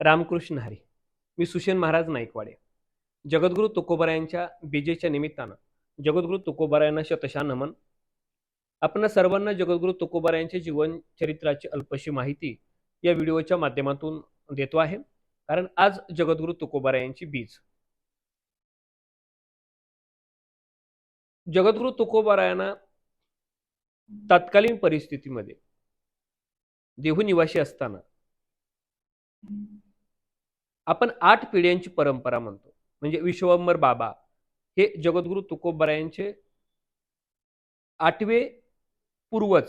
रामकृष्ण हरी मी सुशेन महाराज नाईकवाडे. जगद्गुरू तुकोबरायांच्या बीजेच्या निमित्तानं जगद्गुरू तुकोबरायांना शतशा नमन. आपण सर्वांना जगद्गुरू तुकोबरायांच्या जीवन चरित्राची अल्पशी माहिती या व्हिडिओच्या माध्यमातून देतो आहे. कारण आज जगद्गुरू तुकोबरायांची बीज. जगद्गुरू तुकोबरायांना तत्कालीन परिस्थितीमध्ये देहू निवासी असताना आपण आठ पिढ्यांची परंपरा म्हणतो. म्हणजे विश्वंबर बाबा. हे जगद्गुरु तुकोबरायांचे आठवे पूर्वज.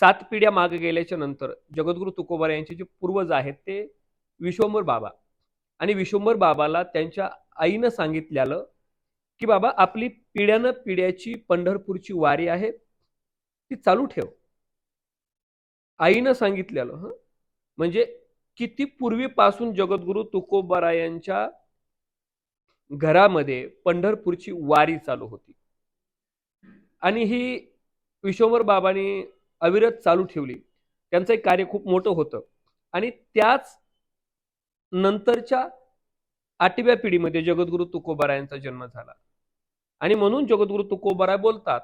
सात पिढ्या मागे गेल्याच्यानंतर जगद्गुरु तुकोबरायांचे जे पूर्वज आहेत ते विश्वंभर बाबा. आणि विश्वंभर बाबाला त्यांच्या आईनं सांगितलेलं की बाबा आपली पिढ्यानं पिढ्याची पंढरपूरची वारी आहे ती चालू ठेव. आईनं सांगितलेलं हं. म्हणजे किती पूर्वीपासून जगद्गुरू तुकोबरायांच्या घरामध्ये पंढरपूरची वारी चालू होती. आणि ही विश्वंभर बाबांनी अविरत चालू ठेवली. त्यांचं एक कार्य खूप मोठं होतं. आणि त्याच नंतरच्या आठव्या पिढीमध्ये जगद्गुरू तुकोबरायांचा जन्म झाला. आणि म्हणून जगद्गुरू तुकोबारा बोलतात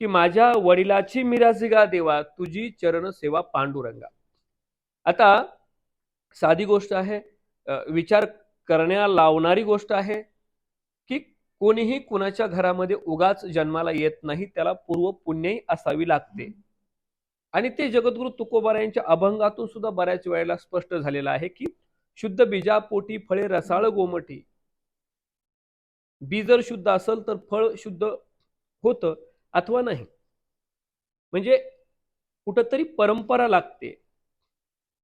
की माझ्या वडिलाची मिराजिगा देवा तुझी चरण सेवा पांडुरंगा. आता साधी गोष्ट आहे विचार करण्या लावणारी गोष्ट आहे की कोणीही कुणाच्या घरामध्ये उगाच जन्माला येत नाही त्याला पूर्व पुण्यही असावी लागते. आणि ते जगद्गुरु तुकोबार यांच्या अभंगातून सुद्धा बऱ्याच वेळेला स्पष्ट झालेलं आहे की शुद्ध बीजापोटी फळे रसाळ गोमटी. बी जर शुद्ध असेल तर फळ शुद्ध होतं अथवा नाही. म्हणजे कुठंतरी परंपरा लागते.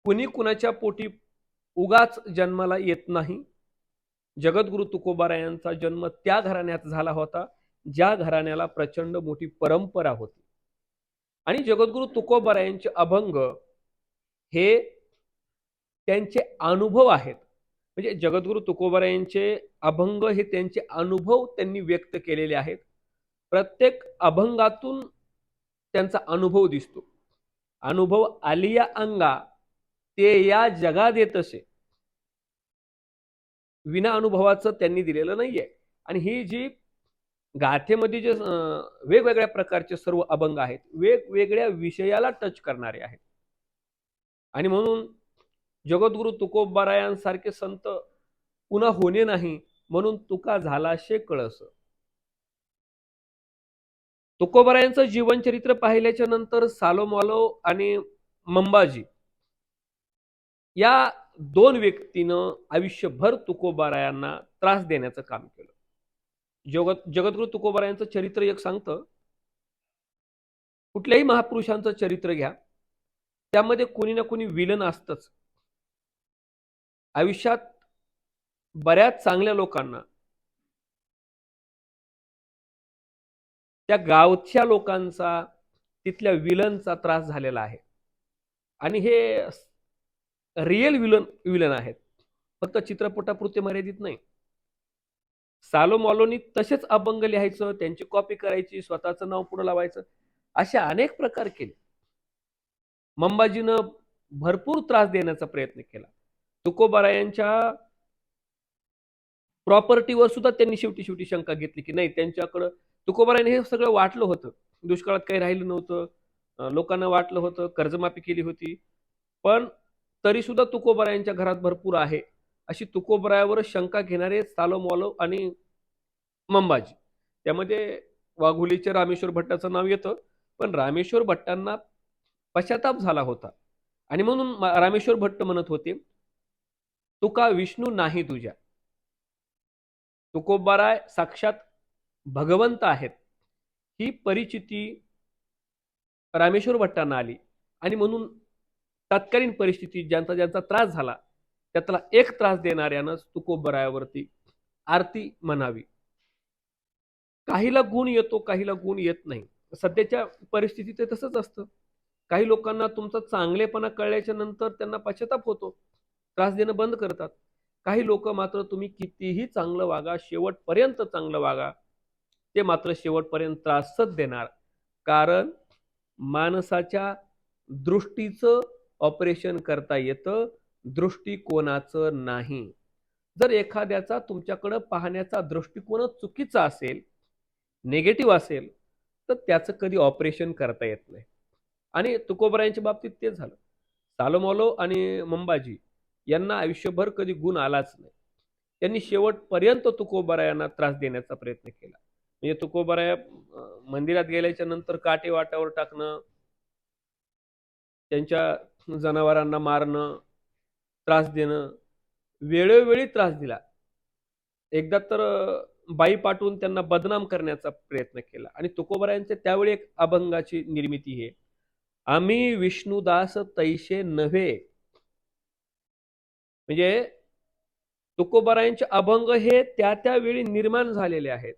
कुणी कुणाच्या पोटी उगाच जन्माला येत नाही. जगद्गुरु तुकोबारायांचा जन्म त्या घराण्यात झाला होता ज्या घराण्याला प्रचंड मोठी परंपरा होती. आणि जगद्गुरु तुकोबारायांचे अभंग हे त्यांचे अनुभव आहेत. म्हणजे जगद्गुरु तुकोबारायांचे अभंग हे त्यांचे अनुभव त्यांनी व्यक्त केलेले आहेत. प्रत्येक अभंगातून त्यांचा अनुभव दिसतो. अनुभव आलिया अंगा ते या जगात येत असे. विना अनुभवाचं त्यांनी दिलेलं नाहीये. आणि ही जी गाथेमध्ये जे वेगवेगळ्या प्रकारचे सर्व अभंग आहेत वेगवेगळ्या विषयाला टच करणारे आहेत. आणि म्हणून जगद्गुरु तुकोबारायांसारखे संत पुन्हा होणे नाही म्हणून तुका झाला शे कळस. तुकोबारायांचं जीवनचरित्र पाहिल्याच्या नंतर सालोमालो आणि मंबाजी या दोन व्यक्तीनं आयुष्यभर तुकोबारायांना त्रास देण्याचं काम केलं. जगत जगद्गुरु तुकोबारायांचं चरित्र एक सांगतं. कुठल्याही महापुरुषांचं चरित्र घ्या. त्यामध्ये कोणी ना कोणी विलन असतंच. आयुष्यात बऱ्याच चांगल्या लोकांना त्या गावच्या लोकांचा तिथल्या विलनचा त्रास झालेला आहे. आणि हे रिअल विलन विलन आहेत. फक्त चित्रपटापुरते मर्यादित नाही. सालो मॉलोनी तसेच अभंग लिहायचं त्यांची कॉपी करायची स्वतःचं नाव पुढे लावायचं असे अनेक प्रकार केले. मंबाजीनं भरपूर त्रास देण्याचा प्रयत्न केला. तुकोबारायांच्या प्रॉपर्टीवर सुद्धा त्यांनी शेवटी शेवटी शंका घेतली की नाही त्यांच्याकडं तुकोबारायने हे सगळं वाटलं होतं. दुष्काळात काही राहिलं नव्हतं. लोकांना वाटलं होतं कर्जमाफी केली होती. पण तरी सुद्धा तुकोबरायांच्या घरात भरपूर आहे. अशी तुकोबरायावर शंका घेणारे सालोमॉलो आणि मंबाजी. त्यामध्ये वाघुलीच्या रामेश्वर भट्टाचं नाव येतं. पण रामेश्वर भट्टांना पश्चाताप झाला होता. आणि म्हणून रामेश्वर भट्ट म्हणत होते तुका विष्णू नाही तुझ्या. तुकोबाराय साक्षात भगवंत आहेत. ही परिचिती रामेश्वर भट्टांना आली. आणि म्हणून तत्कालीन परिस्थितीत ज्यांचा ज्यांचा त्रास झाला त्यातला एक त्रास देणाऱ्यानंच तुकोबरायावरती आरती म्हणावी. काहीला गुण येतो काहीला गुण येत नाही. सध्याच्या परिस्थितीत ते तसंच असतं. काही लोकांना तुमचा चांगलेपणा कळल्याच्या नंतर त्यांना पश्चाताप होतो. त्रास देणं बंद करतात. काही लोक मात्र तुम्ही कितीही चांगलं वागा शेवटपर्यंत चांगलं वागा ते मात्र शेवटपर्यंत त्रासच देणार. कारण माणसाच्या दृष्टीचं ऑपरेशन करता येतं? दृष्टिकोनाचं नाही. जर एखाद्याचा तुमच्याकडं पाहण्याचा दृष्टिकोनच चुकीचा असेल निगेटिव्ह असेल तर त्याचं कधी ऑपरेशन करता येत नाही. आणि तुकोबरायांच्या बाबतीत ते झालं. सालोमॉलो आणि मंबाजी यांना आयुष्यभर कधी गुण आलाच नाही. त्यांनी शेवटपर्यंत तुकोबरायांना त्रास देण्याचा प्रयत्न केला. म्हणजे तुकोबराया मंदिरात गेल्याच्यानंतर काटे वाटावर टाकणं त्यांच्या जनावरांना मारणं त्रास देणं वेळोवेळी त्रास दिला. एकदा तर बाई पाठवून त्यांना बदनाम करण्याचा प्रयत्न केला आणि तुकोबरायांचे त्यावेळी एक अभंगाची निर्मिती आहे आम्ही विष्णुदास तैसे नव्हे. म्हणजे तुकोबरायांचे अभंग हे त्या त्यावेळी निर्माण झालेले आहेत.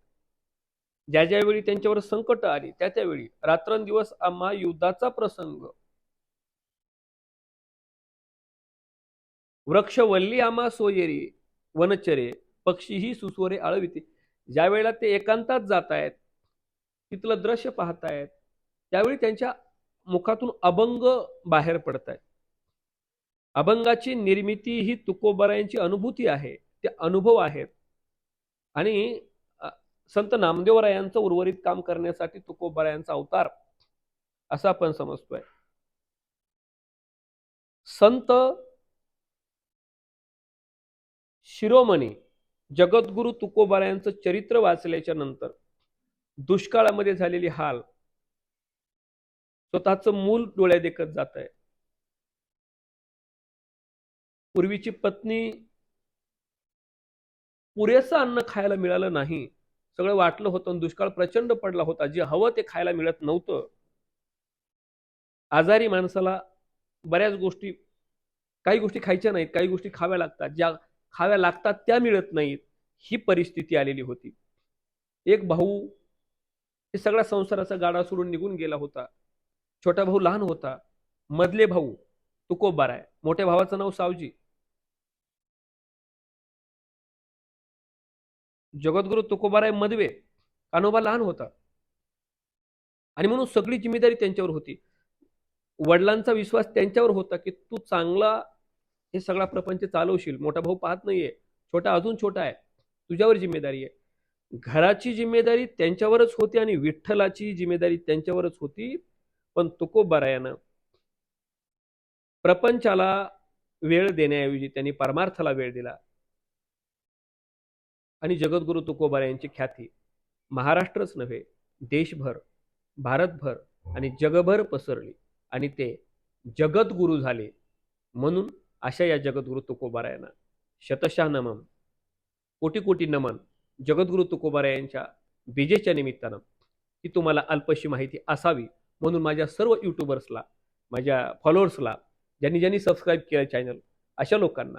ज्या ज्यावेळी त्यांच्यावर संकट आली त्या त्यावेळी रात्रंदिवस आम्हा युद्धाचा प्रसंग वृक्षवल्ली आमा सोयेरी वनचरे पक्षीही सुस्वरे आळविते. ज्या वेळेला ते एकांतात जात आहेत तिथलं दृश्य पाहतायत त्यावेळी त्यांच्या मुखातून अभंग बाहेर पडत आहेत अभंगाची निर्मिती ही तुकोबरायांची अनुभूती आहे ते अनुभव आहेत. आणि संत नामदेवरायांचं उर्वरित काम करण्यासाठी तुकोबरायांचा अवतार असं आपण समजतोय. संत शिरोमणी जगद्गुरु तुकोबारायांचं चरित्र वाचल्याच्या नंतर दुष्काळामध्ये झालेली हाल स्वतःचं मूल डोळ्या देखत जात आहे. पूर्वीची पत्नी पुरेसं अन्न खायला मिळालं नाही सगळं वाटलं होतं आणि दुष्काळ प्रचंड पडला होता जे हवं ते खायला मिळत नव्हतं. आजारी माणसाला बऱ्याच गोष्टी काही गोष्टी खायच्या नाहीत काही गोष्टी खाव्या लागतात ज्या खाव्या लागतात त्या मिळत नाहीत. ही परिस्थिती आलेली होती. एक भाऊ हे सगळ्या संसाराचा गाडा सोडून निघून गेला होता. छोटा भाऊ लहान होता. मधले भाऊ तुकोबार आहे मोठ्या भावाचं नाव सावजी. जगद्गुरु तुकोबार आहे मधवे. कानोबा लहान होता. आणि म्हणून सगळी जिम्मेदारी त्यांच्यावर होती. वडिलांचा विश्वास त्यांच्यावर होता की तू चांगला हे सगळा प्रपंच चालवशील. मोठा भाऊ पाहत नाहीये. छोटा अजून छोटा आहे. तुझ्यावर जिम्मेदारी आहे. घराची जिम्मेदारी त्यांच्यावरच होती आणि विठ्ठलाची जिम्मेदारी त्यांच्यावरच होती. पण तुकोबारायानं प्रपंचाला वेळ देण्याऐवजी त्यांनी परमार्थाला वेळ दिला. आणि जगद्गुरु तुकोबार यांची ख्याती महाराष्ट्रच नव्हे देशभर भारतभर आणि जगभर पसरली. आणि ते जगद्गुरु झाले म्हणून अशा या जगद्गुरु तुकोबारायांना. शतशः नमन कोटी कोटी नमन जगद्गुरु तुकोबारायांच्या बीजेच्या निमित्तानं ही तुम्हाला अल्पशी माहिती असावी म्हणून माझ्या सर्व युट्यूबर्सला माझ्या फॉलोअर्सला ज्यांनी ज्यांनी सबस्क्राईब केलं चॅनल अशा लोकांना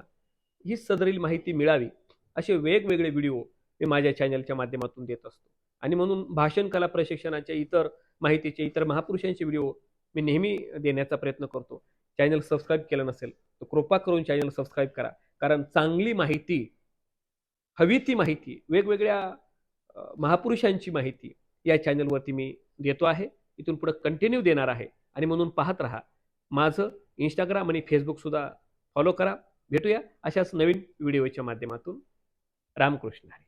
ही सदरील माहिती मिळावी असे वेगवेगळे व्हिडिओ मी माझ्या चॅनलच्या माध्यमातून देत असतो. आणि म्हणून भाषण कला प्रशिक्षणाच्या इतर माहितीचे इतर महापुरुषांचे व्हिडिओ मी नेहमी देण्याचा प्रयत्न करतो. चॅनल सबस्क्राईब केलं नसेल तर कृपा करून चॅनल सबस्क्राईब करा. कारण चांगली माहिती हवी ती माहिती वेगवेगळ्या महापुरुषांची माहिती या चॅनलवरती मी देतो आहे. इथून पुढे कंटिन्यू देणार आहे. आणि म्हणून पाहत राहा. माझं इंस्टाग्राम आणि फेसबुकसुद्धा फॉलो करा. भेटूया अशाच नवीन व्हिडिओच्या माध्यमातून. रामकृष्ण हरी.